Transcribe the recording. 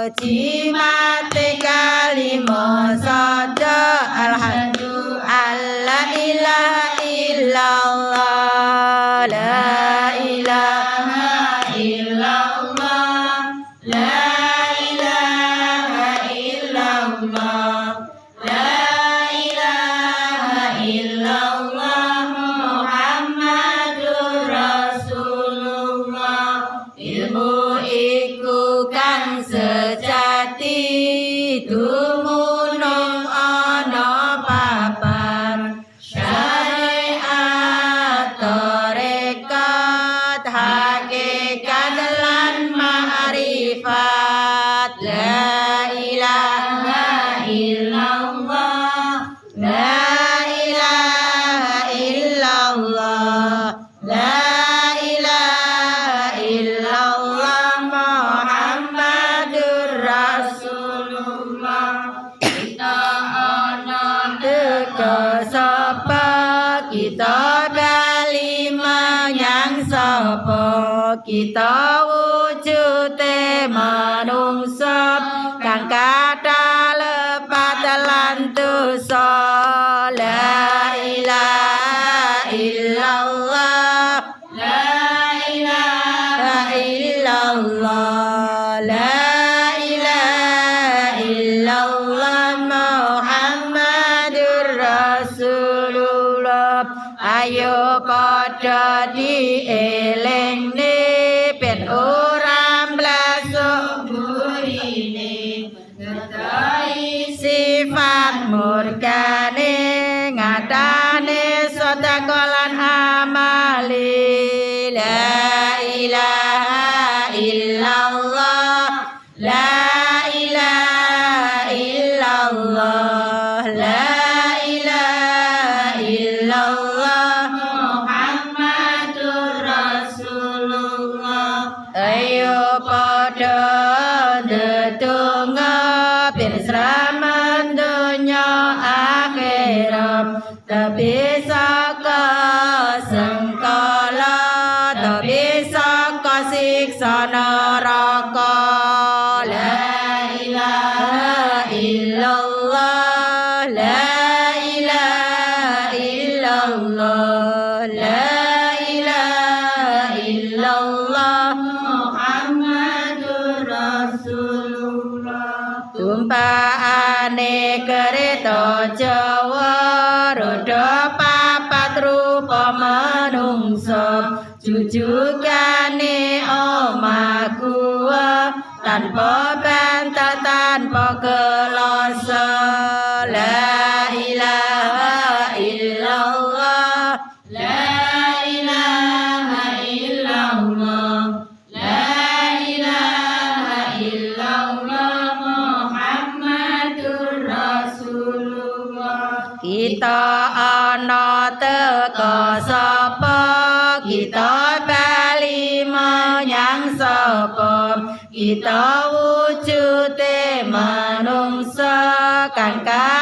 પછી itu kita wujute manungsa kang kathah lepat lan dosa. La ilaha illallah. La ilaha illallah. La ayo padha dielingne sifat murkane ngatane sodakolan amali la ilaha tapi saka sengkala tapi saka siksa neraka la ilaha illallah la ilaha illallah la ilaha illallah Muhammadur Rasulullah tumpaane kereta Jawa manungsa jujukane omahku tanpa bantal tanpa kelasa. La ilaha illallah la ilaha illallah la ilaha illallah Muhammadur Rasulullah. Kita ana teka อิตาวุจุเตมานุงสกันกา